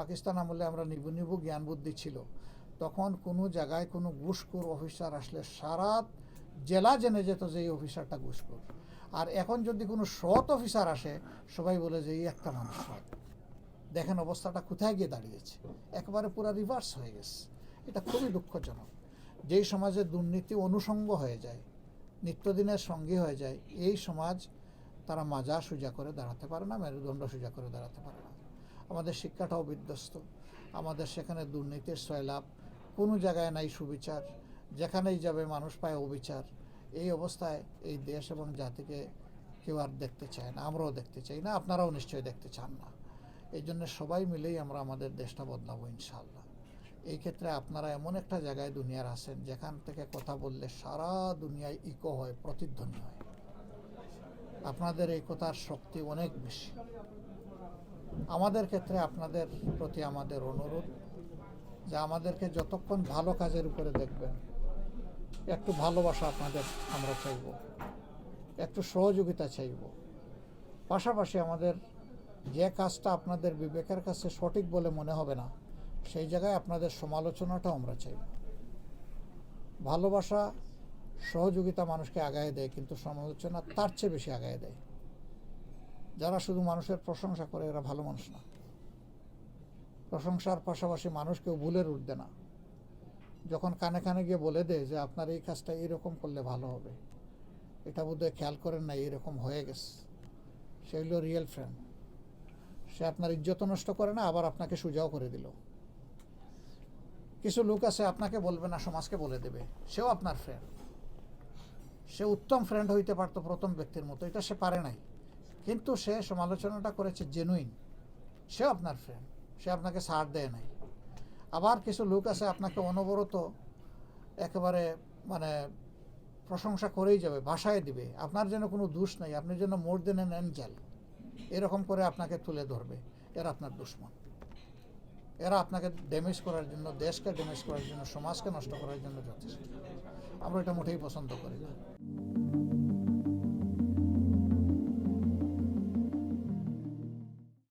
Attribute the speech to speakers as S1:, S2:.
S1: পাকিস্তান আমলে আমরা নিবু নিবু, জ্ঞান বুদ্ধি ছিল। তখন কোনো জায়গায় কোনো ঘুষখোর অফিসার আসলে সারা জেলা জেনে যেত যে এই অফিসারটা ঘুষখোর। আর এখন যদি কোনো সৎ অফিসার আসে, সবাই বলে যে এই একটা মানুষ সৎ। দেখেন অবস্থাটা কোথায় গিয়ে দাঁড়িয়েছে। একেবারে পুরো রিভার্স হয়ে গেছে। এটা খুবই দুঃখজনক। যেই সমাজে দুর্নীতি অনুষঙ্গ হয়ে যায়, নিত্যদিনের সঙ্গী হয়ে যায়, এই সমাজ তারা মাজা সোজা করে দাঁড়াতে পারে না, মেরুদণ্ড সোজা করে দাঁড়াতে পারে না। আমাদের শিক্ষাটাও বিধ্বস্ত। আমাদের সেখানে দুর্নীতির সয়লাভ কোনো জায়গায় নাই সুবিচার, যেখানেই যাবে মানুষ পায় অবিচার। এই অবস্থায় এই দেশ এবং জাতিকে কেউ আর দেখতে চায় না, আমরাও দেখতে চাই না, আপনারাও নিশ্চয়ই দেখতে চান না। এই জন্য সবাই মিলেই আমরা আমাদের দেশটা বদলাবো ইনশাল্লাহ এই ক্ষেত্রে আপনারা এমন একটা জায়গায় দুনিয়ার আছেন, যেখান থেকে কথা বললে সারা দুনিয়ায় ইকো হয়, প্রতিধ্বনি হয়। আপনাদের এই কথার শক্তি অনেক বেশি। আমাদের ক্ষেত্রে আপনাদের প্রতি আমাদের অনুরোধ যে আমাদেরকে যতক্ষণ ভালো কাজের উপরে দেখবেন, একটু ভালোবাসা আপনাদের আমরা চাইব, একটু সহযোগিতা চাইব। পাশাপাশি আমাদের যে কাজটা আপনাদের বিবেকের কাছে সঠিক বলে মনে হবে না, সেই জায়গায় আপনাদের সমালোচনাটাও আমরা চাইব। ভালোবাসা, সহযোগিতা মানুষকে আগায় দেয়, কিন্তু সমালোচনা তার চেয়ে বেশি আগায় দেয়। যারা শুধু মানুষের প্রশংসা করে, এরা ভালো মানুষ না। প্রশংসার পাশাপাশি মানুষকেও ভুলের উঠবে না। যখন কানে কানে গিয়ে বলে দেয় যে, আপনার এই কাজটা এইরকম করলে ভালো হবে। এটা বোধহয় খেয়াল করেন না এইরকম হয়ে গেছে। সে হইল রিয়েল ফ্রেন্ড। সে আপনার ইজ্জত নষ্ট করে না, আবার আপনাকে সুজাও করে দিল। কিছু লোক আছে, আপনাকে বলবে না, সমাজকে বলে দেবে। সেও আপনার ফ্রেন্ড। সে উত্তম ফ্রেন্ড হইতে পারতো প্রথম ব্যক্তির মতো, এটা সে পারে নাই। কিন্তু সে সমালোচনাটা করেছে জেনুইন সে আপনার ফ্রেন্ড সে আপনাকে ছাড় দেয় নাই। আবার কিছু লোক আছে আপনাকে অনবরত একেবারে মানে প্রশংসা করেই যাবে ভাষায় দিবে। আপনার যেন কোনো দোষ নাই, আপনি যেন মোর দেন এন অ্যাঞ্জেল এরকম করে আপনাকে তুলে ধরবে। এরা আপনার দুশ্মন। এরা আপনাকে ড্যামেজ করার জন্য, দেশকে ড্যামেজ করার জন্য, সমাজকে নষ্ট করার জন্য যথেষ্ট। আমরা এটা মোটেই পছন্দ করি না।